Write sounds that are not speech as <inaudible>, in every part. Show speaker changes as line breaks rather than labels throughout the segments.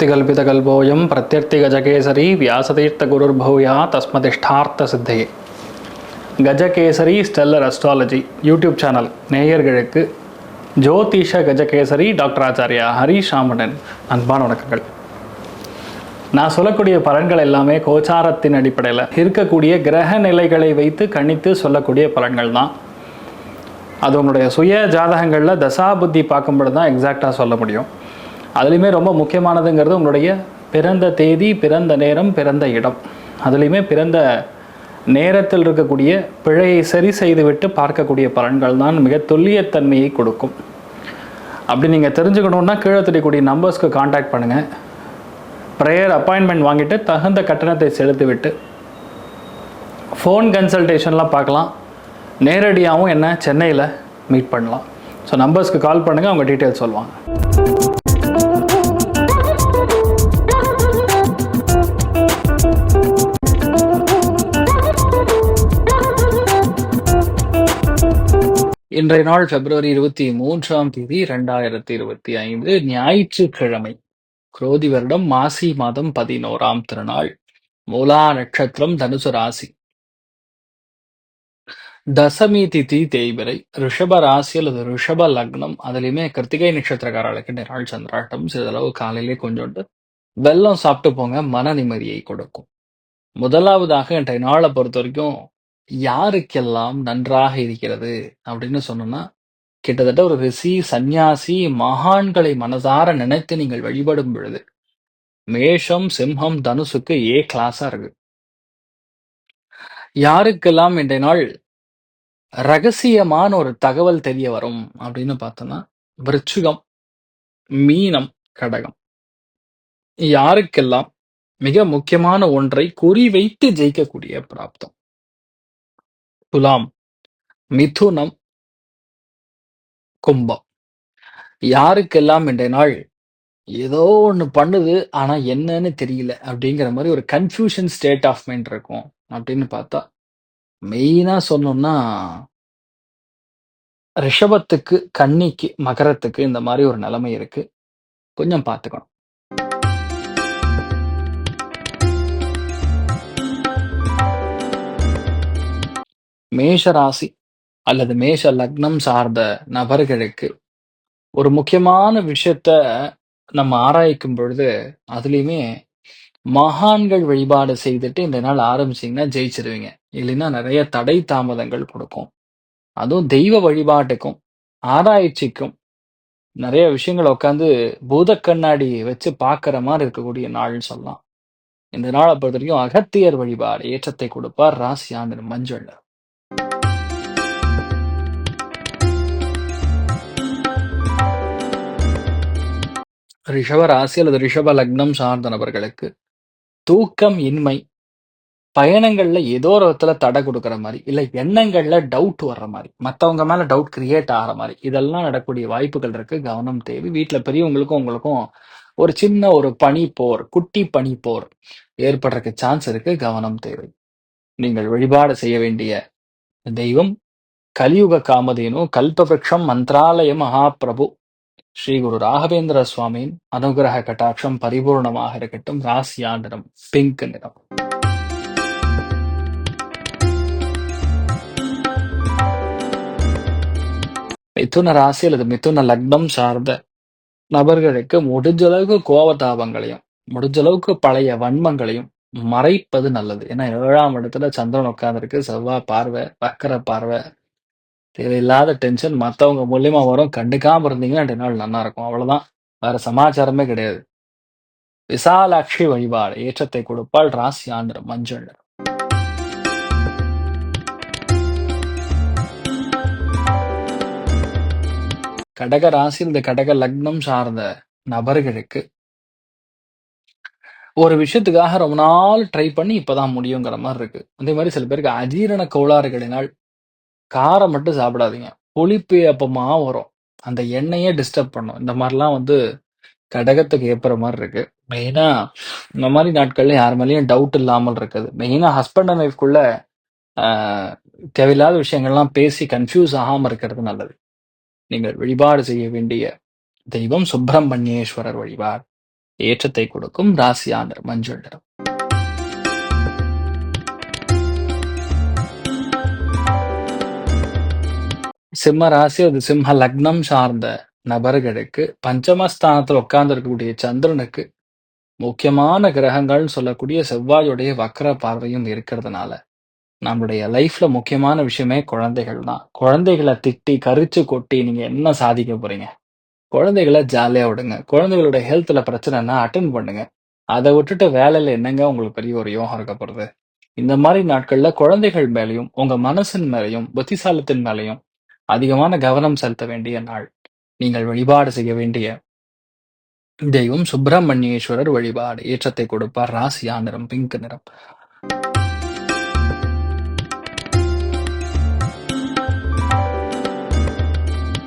அப்ராப்திகல்பிதகல்போயம் பிரத்யர்த்திகஜகேசரி வியாசதீர்த்தகுருர்பூயா தஸ்மதிஷ்டார்த்த கஜகேசரி ஸ்டெல்லர் அஸ்ட்ராலஜி யூடியூப் சேனல் நேயர்களுக்கு ஜோதிஷ கஜகேசரி டாக்டர் ஆச்சாரியா ஹரிஷாமடன் அன்பான வணக்கங்கள். நான் சொல்லக்கூடிய பலன்கள் எல்லாமே கோச்சாரத்தின் அடிப்படையில் இருக்கக்கூடிய கிரக நிலைகளை வைத்து கணித்து சொல்லக்கூடிய பலன்கள் தான். அது உங்களுடைய சுய ஜாதகங்களில் தசாபுத்தி பார்க்கும்பொழுது தான் எக்ஸாக்டாக சொல்ல முடியும். அதுலேயுமே ரொம்ப முக்கியமானதுங்கிறது உங்களுடைய பிறந்த தேதி பிறந்த நேரம் பிறந்த இடம். அதுலேயுமே பிறந்த நேரத்தில் இருக்கக்கூடிய பிழையை சரி செய்துவிட்டு பார்க்கக்கூடிய பலன்கள் தான் மிக துல்லியத்தன்மையை கொடுக்கும். அப்படி நீங்கள் தெரிஞ்சுக்கணுன்னா கீழே தெரியக்கூடிய நம்பர்ஸ்க்கு காண்டாக்ட் பண்ணுங்கள் ப்ரேயர் அப்பாயின்மெண்ட் வாங்கிட்டு தகுந்த கட்டணத்தை செலுத்திவிட்டு ஃபோன் கன்சல்டேஷன்லாம் பார்க்கலாம். நேரடியாகவும் என்ன சென்னையில் மீட் பண்ணலாம். ஸோ நம்பர்ஸ்க்கு கால் பண்ணுங்கள் அவங்க டீட்டெயில்ஸ் சொல்லுவாங்க. இன்றைய நாள் பிப்ரவரி இருபத்தி மூன்றாம் தேதி இரண்டாயிரத்தி இருபத்தி ஐந்து ஞாயிற்றுக்கிழமை. குரோதி வருடம் மாசி மாதம் பதினோராம் திருநாள் மூலா நட்சத்திரம் தனுசு ராசி. தசமி திதி தேய்பிரை ரிஷப ராசி அல்லது ரிஷப லக்னம் அதுலயுமே கிருத்திகை நட்சத்திரக்காரர்களுக்கு நிறாள் சந்திராட்டம் சிறிதளவு காலையிலே கொஞ்சோண்டு வெள்ளம் சாப்பிட்டு போங்க மன நிம்மதியை கொடுக்கும். முதலாவதாக இன்றைய நாளை பொறுத்த வரைக்கும் யாருக்கெல்லாம் நன்றாக இருக்கிறது அப்படின்னு சொன்னோம்னா கிட்டத்தட்ட ஒரு ரிஷி சந்நியாசி மகான்களை மனதார நினைத்து நீங்கள் வழிபடும் பொழுது மேஷம் சிம்ஹம் தனுசுக்கு ஏ கிளாஸா இருக்கு. யாருக்கெல்லாம் இன்றைய நாள் ரகசியமான ஒரு தகவல் தெரிய வரும் அப்படின்னு பார்த்தோம்னா விருச்சுகம் மீனம் கடகம். யாருக்கெல்லாம் மிக முக்கியமான ஒன்றை குறிவைத்து ஜெயிக்கக்கூடிய பிராப்தம். துலாம் மிதுனம் கும்பம். யாருக்கெல்லாம் இன்றைய நாள் ஏதோ ஒன்று பண்ணுது ஆனால் என்னன்னு தெரியல அப்படிங்கிற மாதிரி ஒரு கன்ஃபியூஷன் ஸ்டேட் ஆஃப் மைண்ட் இருக்கும் அப்படின்னு பார்த்தா மெயினாக சொன்னோம்னா ரிஷபத்துக்கு கன்னிக்கு மகரத்துக்கு இந்த மாதிரி ஒரு நிலைமை இருக்கு. கொஞ்சம் பார்த்துக்கணும். மேஷ ராசி அல்லது மேஷ லக்னம் சார்ந்த நபர்களுக்கு ஒரு முக்கியமான விஷயத்த நம்ம ஆராய்க்கும் பொழுது அதுலயுமே மகான்கள் வழிபாடு செய்துட்டு இந்த நாள் ஆரம்பிச்சீங்கன்னா ஜெயிச்சிருவீங்க. இல்லைன்னா நிறைய தடை தாமதங்கள் கொடுக்கும். அதுவும் தெய்வ வழிபாட்டுக்கும் ஆராய்ச்சிக்கும் நிறைய விஷயங்களை உட்காந்து பூத கண்ணாடி வச்சு பார்க்குற மாதிரி இருக்கக்கூடிய நாள்னு சொல்லலாம். இந்த நாளை பொறுத்த வரைக்கும் அகத்தியர் வழிபாடு ஏற்றத்தை கொடுப்பார் ராசியான மஞ்சள் ரிஷப ராசி அல்லது ரிஷப லக்னம் சார்ந்த நபர்களுக்கு தூக்கம் இன்மை பயணங்கள்ல ஏதோ ஒரு விதத்துல தடை கொடுக்குற மாதிரி இல்ல எண்ணங்கள்ல டவுட் வர்ற மாதிரி மத்தவங்க மேல டவுட் கிரியேட் ஆகிற மாதிரி இதெல்லாம் நடக்கூடிய வாய்ப்புகள் இருக்கு. கவனம் தேவை. வீட்டுல பெரியவங்களுக்கும் உங்களுக்கும் ஒரு சின்ன ஒரு பனி போர் குட்டி பனி போர் ஏற்படுறதுக்கு சான்ஸ் இருக்கு. கவனம் தேவை. நீங்கள் வழிபாடு செய்ய வேண்டிய தெய்வம் கலியுக காமதேனு கல்பவருஷம் மந்திராலய மகாபிரபு ஸ்ரீ குரு ராகவேந்திர சுவாமியின் அனுகிரக கட்டாட்சம் பரிபூர்ணமாக இருக்கட்டும். ராசியா நிறம் பிங்க் நிறம். மிதுன ராசி அல்லது மிதுன லக்னம் சார்ந்த நபர்களுக்கு முடிஞ்ச அளவுக்கு கோபதாபங்களையும் முடிஞ்ச அளவுக்கு பழைய வன்மங்களையும் மறைப்பது நல்லது. ஏன்னா ஏழாம் இடத்துல சந்திரன் உட்கார்ந்துருக்கு. செவ்வாய் பார்வை வக்கர பார்வை தேவையில்லாத டென்ஷன் மத்தவங்க மூலியமா வரும். கண்டுக்காம இருந்தீங்கன்னா ரெண்டு நாள் நல்லா இருக்கும். அவ்வளவுதான். வேற சமாச்சாரமே கிடையாது. விசாலாட்சி வழிபாடு. ஏற்றத்தை கொடுப்பால் ராசி ஆண்டு மஞ்சள் கடக ராசி இந்த கடக லக்னம் சார்ந்த நபர்களுக்கு ஒரு விஷயத்துக்காக ரொம்ப நாள் ட்ரை பண்ணி இப்பதான் முடியுங்கிற மாதிரி இருக்கு. அதே மாதிரி சில பேருக்கு அஜீரண கோளாறுகளினால் காரம் மட்டும் சாப்பிடாதீங்க. புளிப்பு அப்பமா வரும். அந்த எண்ணெயே டிஸ்டர்ப் பண்ணும். இந்த மாதிரிலாம் வந்து கடகத்துக்கு ஏற்புற மாதிரி இருக்கு. மெயினா இந்த மாதிரி நாட்கள்ல யார் மேலேயும் டவுட் இல்லாமல் இருக்குது. மெயினா ஹஸ்பண்ட் அண்ட் ஒய்ஃப்குள்ள தேவையில்லாத விஷயங்கள்லாம் பேசி கன்ஃபியூஸ் ஆகாம இருக்கிறது நல்லது. நீங்கள் வழிபாடு செய்ய வேண்டிய தெய்வம் சுப்பிரமணியேஸ்வரர் வழிபாடு. ஏற்றத்தை கொடுக்கும் ராசியா நிறம் மஞ்சள் நிறம். சிம்ம ராசி அது சிம்ம லக்னம் சார்ந்த நபர்களுக்கு பஞ்சமஸ்தானத்தில் உட்கார்ந்து இருக்கக்கூடிய சந்திரனுக்கு முக்கியமான கிரகங்கள்னு சொல்லக்கூடிய செவ்வாயுடைய வக்கர பார்வையும் இருக்கிறதுனால நம்மளுடைய லைஃப்ல முக்கியமான விஷயமே குழந்தைகள் தான். குழந்தைகளை திட்டி கரிச்சு கொட்டி நீங்க என்ன சாதிக்க போறீங்க? குழந்தைகளை ஜாலியா விடுங்க. குழந்தைகளோட ஹெல்த்ல பிரச்சனைனா அட்டன் பண்ணுங்க. அதை விட்டுட்டு வேலையில என்னங்க உங்களுக்கு பெரிய ஒரு யோகம் இருக்க போறது? இந்த மாதிரி நாட்கள்ல குழந்தைகள் மேலையும் உங்க மனசின் மேலையும் புத்திசாலத்தின் மேலையும் அதிகமான கவனம் செலுத்த வேண்டிய நாள். நீங்கள் வழிபாடு செய்ய வேண்டிய தெய்வம் சுப்பிரமணியேஸ்வரர் வழிபாடு. ஏற்றத்தை கொடுப்பார். ராசியா நிறம் பிங்க் நிறம்.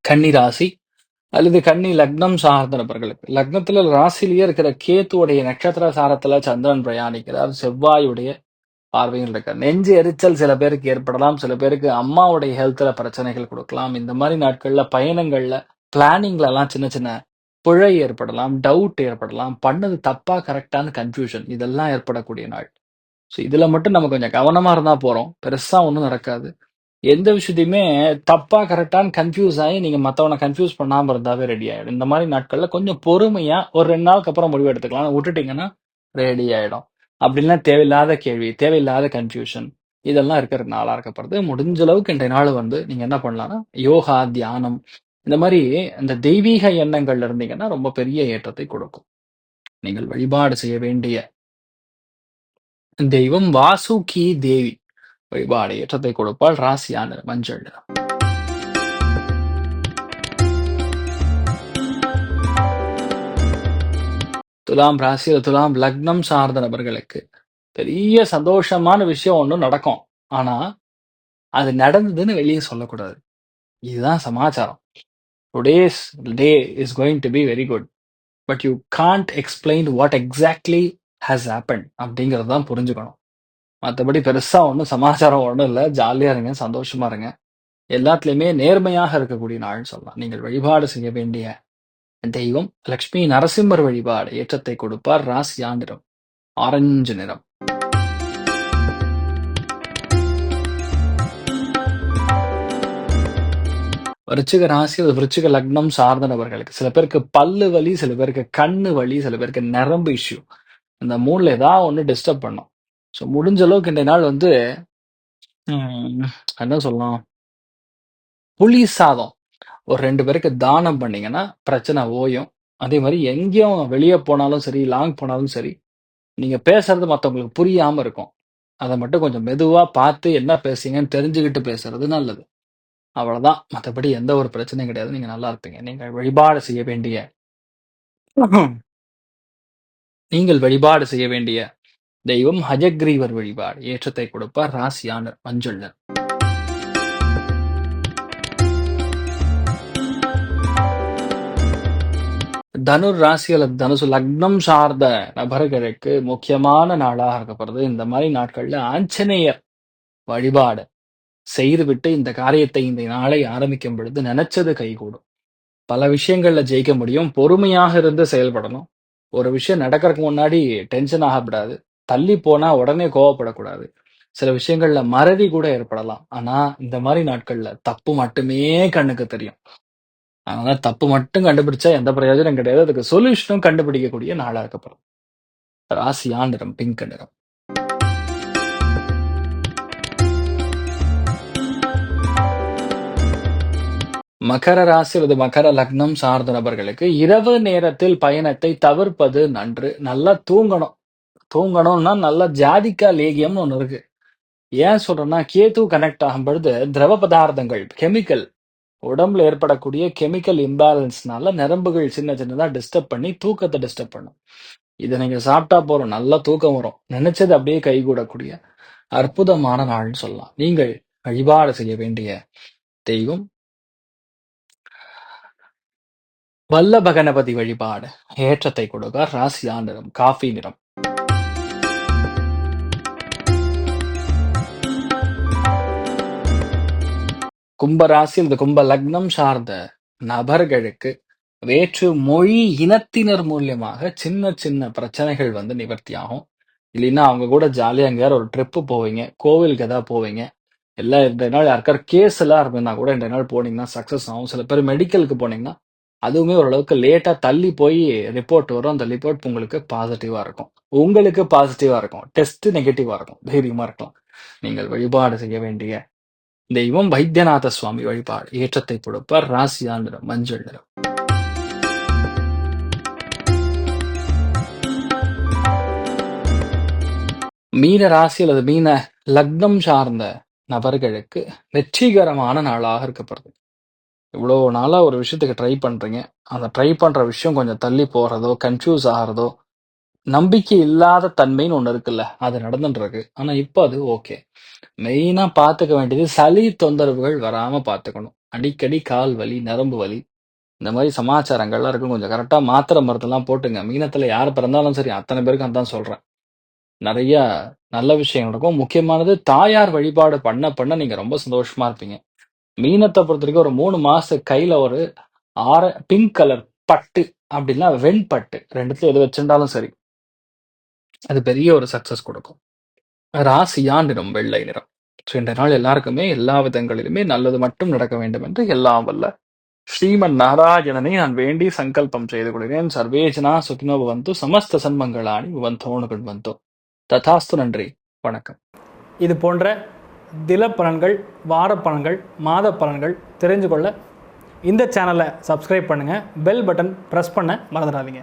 கன்னி ராசி அல்லது கன்னி லக்னம் சார்ந்த நபர்களுக்கு. லக்னத்துல ராசிலேயே இருக்கிற கேத்துவுடைய நட்சத்திர சாரத்துல சந்திரன் பிரயாணிக்கிறார். செவ்வாயுடைய பார்வையும் இருக்கார் நெஞ்சு எரிச்சல் சில பேருக்கு ஏற்படலாம் சில பேருக்கு அம்மாவுடைய ஹெல்த்ல பிரச்சனைகள் கொடுக்கலாம். இந்த மாதிரி நாட்கள்ல பயணங்கள்ல பிளானிங்ல எல்லாம் சின்ன சின்ன பிழை ஏற்படலாம் டவுட் ஏற்படலாம் பண்ணது தப்பா கரெக்டான கன்ஃபியூஷன் இதெல்லாம் ஏற்படக்கூடிய நாள். ஸோ இதுல மட்டும் நம்ம கொஞ்சம் கவனமா இருந்தா போறோம். பெருசா ஒன்றும் நடக்காது. எந்த விஷயத்தையுமே தப்பா கரெக்டான கன்ஃபியூஸ் ஆகி நீங்க மற்றவனை கன்ஃபியூஸ் பண்ணாம இருந்தாவே ரெடி ஆயிடும். இந்த மாதிரி நாட்கள்ல கொஞ்சம் பொறுமையா ஒரு ரெண்டு நாளுக்கு அப்புறம் முடிவு எடுத்துக்கலாம். விட்டுட்டீங்கன்னா ரெடி ஆயிடும். அப்படின்லாம் தேவையில்லாத கேள்வி தேவையில்லாத கன்ஃபியூஷன் இதெல்லாம் இருக்கிற நாளா இருக்கப்படுது முடிஞ்ச அளவுக்கு இன்றைய நாள் வந்து நீங்க என்ன பண்ணலாம்னா யோகா தியானம் இந்த மாதிரி இந்த தெய்வீக எண்ணங்கள்ல இருந்தீங்கன்னா ரொம்ப பெரிய ஏற்றத்தை கொடுக்கும். நீங்கள் வழிபாடு செய்ய வேண்டிய தெய்வம் வாசுகி தேவி. வழிபாடு ஏற்றத்தை கொடுப்பால் ராசியான மஞ்சள் நிறம். துலாம் ராசியில துலாம் லக்னம் சார்ந்த நபர்களுக்கு பெரிய சந்தோஷமான விஷயம் ஒன்றும் நடக்கும். ஆனால் அது நடந்ததுன்னு வெளியே சொல்லக்கூடாது. இதுதான் சமாச்சாரம். Today's day is going to be very good but you can't explain what exactly has happen அப்படிங்கிறது தான் புரிஞ்சுக்கணும். மற்றபடி பெருசாக ஒன்றும் சமாச்சாரம் ஒன்றும் இல்லை. ஜாலியாக இருங்க சந்தோஷமா இருங்க. எல்லாத்துலேயுமே நேர்மையாக இருக்கக்கூடிய நாள்னு சொல்லலாம். நீங்கள் வழிபாடு செய்ய வேண்டிய தெய்வம் லக்ஷ்மி நரசிம்மர் வழிபாடு ஏற்றத்தை கொடுப்பார் ராசியா நிறம் ஆரஞ்சு நிறம். விருச்சிக ராசி அது விருச்சிக லக்னம் சார்ந்த நபர்களுக்கு சில பேருக்கு பல்லு வலி சில பேருக்கு கண்ணு வலி சில பேருக்கு நரம்பு இஷ்யூ இந்த மூணுல ஏதாவது ஒன்று டிஸ்டர்ப் பண்ணும். ஸோ முடிஞ்ச அளவுக்கு இந்த நாள் வந்து என்ன சொல்லலாம்? புளி சாதம். ஒரு ரெண்டு பேருக்கு தானம் பண்ணீங்கன்னா பிரச்சனை ஓயும். அதே மாதிரி எங்கேயும் வெளியே போனாலும் சரி லாங் போனாலும் சரி நீங்க பேசுறது மற்றவங்களுக்கு புரியாம இருக்கும். அதை மட்டும் கொஞ்சம் மெதுவா பார்த்து என்ன பேசுறீங்கன்னு தெரிஞ்சுக்கிட்டு பேசுறது நல்லது. அவ்வளவுதான். மற்றபடி எந்த ஒரு பிரச்சனையும் கிடையாது. நீங்க நல்லா இருப்பீங்க. நீங்கள் வழிபாடு செய்ய வேண்டிய <clears throat> நீங்கள் வழிபாடு செய்ய வேண்டிய தெய்வம் ஹஜக்ரீவர் வழிபாடு. ஏற்றத்தை கொடுப்பார் ராசியான மஞ்சுள்ளர் தனுர் ராசி அல்லது தனுசு லக்னம் சார்ந்த நபர்களுக்கு முக்கியமான நாளாக இருக்கப்படுறது. இந்த மாதிரி நாட்கள்ல ஆஞ்சநேயர் வழிபாடு செய்துவிட்டு இந்த காரியத்தை இந்த நாளை ஆரம்பிக்கும் பொழுது நினைச்சது கைகூடும். பல விஷயங்கள்ல ஜெயிக்க முடியும். பொறுமையாக இருந்து செயல்படணும். ஒரு விஷயம் நடக்கறதுக்கு முன்னாடி டென்ஷன் ஆகப்படாது. தள்ளி போனா உடனே கோவப்படக்கூடாது. சில விஷயங்கள்ல மறதி கூட ஏற்படலாம். ஆனா இந்த மாதிரி நாட்கள்ல தப்பு மட்டுமே கண்ணுக்கு தெரியும். அதனால தப்பு மட்டும் கண்டுபிடிச்சா எந்த பிரயோஜனம் கிடையாது. அதுக்கு சொல்யூஷனும் கண்டுபிடிக்கக்கூடிய நாளா இருக்கப்படும் ராசி நிறம் பிங்க் நிறம். மகர ராசி அல்லது மகர லக்னம் சார்ந்த நபர்களுக்கு இரவு நேரத்தில் பயணத்தை தவிர்ப்பது நன்று. நல்லா தூங்கணும். தூங்கணும்னா நல்லா ஜாதிக்கா லேகியம்னு ஒன்று இருக்கு. ஏன் சொல்றேன்னா கேது கனெக்ட் ஆகும் பொழுது திரவ பதார்த்தங்கள் கெமிக்கல் உடம்புல ஏற்படக்கூடிய கெமிக்கல் இம்பேலன்ஸ்னால நரம்புகள் சின்ன சின்னதா டிஸ்டர்ப் பண்ணி தூக்கத்தை டிஸ்டர்ப் பண்ணும். இதை நீங்க சாப்பிட்டா போறோம் நல்லா தூக்கம் வரும். நினைச்சது அப்படியே கைகூடக்கூடிய அற்புதமான நாள்னு சொல்லலாம். நீங்கள் வழிபாடு செய்ய வேண்டிய தெய்வம் வல்லபகணபதி வழிபாடு ஏற்றத்தை கொடுக்க ராசியா நிறம் காஃபி நிறம். கும்பராசி இந்த கும்ப லக்னம் சார்ந்த நபர்களுக்கு வேற்று மொழி இனத்தினர் மூலியமாக சின்ன சின்ன பிரச்சனைகள் வந்து நிவர்த்தி ஆகும் இல்லைன்னா அவங்க கூட ஜாலியாக எங்கேயாவது ஒரு ட்ரிப்பு போவீங்க கோவிலுக்கு எதாவது போவீங்க. எல்லாம் இந்த நாள் யாருக்கார் கேஸ் எல்லாம் இருந்தா கூட இந்த நாள் போனீங்கன்னா சக்ஸஸ் ஆகும். சில பேர் மெடிக்கலுக்கு போனீங்கன்னா அதுவுமே ஓரளவுக்கு லேட்டாக தள்ளி போய் ரிப்போர்ட் வரும். அந்த ரிப்போர்ட் உங்களுக்கு பாசிட்டிவாக இருக்கும். உங்களுக்கு பாசிட்டிவாக இருக்கும். டெஸ்ட் நெகட்டிவாக இருக்கும். தைரியமாக இருக்கலாம். நீங்கள் வழிபாடு செய்ய வேண்டிய தெய்வம் வைத்தியநாத சுவாமி வழிபாடு. ஏற்றத்தை கொடுப்பார் ராசியா நிறம் மஞ்சள் நிறம் மீன ராசி அல்லது மீன லக்னம் சார்ந்த நபர்களுக்கு வெற்றிகரமான நாளாக இருக்கப்படுது இவ்வளோ நாளாக ஒரு விஷயத்துக்கு ட்ரை பண்ணுறீங்க அந்த ட்ரை பண்ணுற விஷயம் கொஞ்சம் தள்ளி போகிறதோ கன்ஃபியூஸ் ஆகிறதோ நம்பிக்கை இல்லாத தன்மைன்னு ஒன்று இருக்குல்ல அது நடந்துட்டுருக்கு ஆனால் இப்போ அது ஓகே மெயினாக பார்த்துக்க வேண்டியது சளி தொந்தரவுகள் வராமல் பார்த்துக்கணும் அடிக்கடி கால் வலி நரம்பு வலி இந்த மாதிரி சமாச்சாரங்கள்லாம் இருக்கும். கொஞ்சம் கரெக்டாக மாத்திரை மருந்தெல்லாம் போட்டுங்க. மீனத்தில் யார் பிறந்தாலும் சரி அத்தனை பேருக்கும் அதான் சொல்கிறேன் நிறைய நல்ல விஷயம் நடக்கும். முக்கியமானது தாயார் வழிபாடு பண்ண பண்ண நீங்கள் ரொம்ப சந்தோஷமா இருப்பீங்க. மீனத்தை பொறுத்த வரைக்கும் ஒரு மூணு மாசம் கையில ஒரு ஆர பிங்க் கலர் பட்டு அப்படின்னா வெண்பட்டு ரெண்டுத்துல எது வச்சிருந்தாலும் சரி. அது பெரிய ஒரு சக்ஸஸ் கொடுக்கும். ராசியா நிறம் வெள்ளை நிறம். ஸோ இந்த நாள் எல்லாருக்குமே எல்லா விதங்களிலுமே நல்லது மட்டும் நடக்க வேண்டும் என்று எல்லாம் வல்ல. ஸ்ரீமன் நாராயணனை நான் வேண்டி சங்கல்பம் செய்து கொள்கிறேன். சர்வேஜனா சுகினோ பவந்து சமஸ்த சன்மங்களாணி பவந்தோணுகள் வந்தோ ததாஸ்து நன்றி. வணக்கம்.
இது போன்ற தில பலன்கள் வார பலன்கள் மாத பலன்கள் தெரிஞ்சு கொள்ள இந்த சேனலை சப்ஸ்கிரைப் பண்ணுங்கள் பெல் பட்டன் ப்ரெஸ் பண்ண மறந்துடாதீங்க.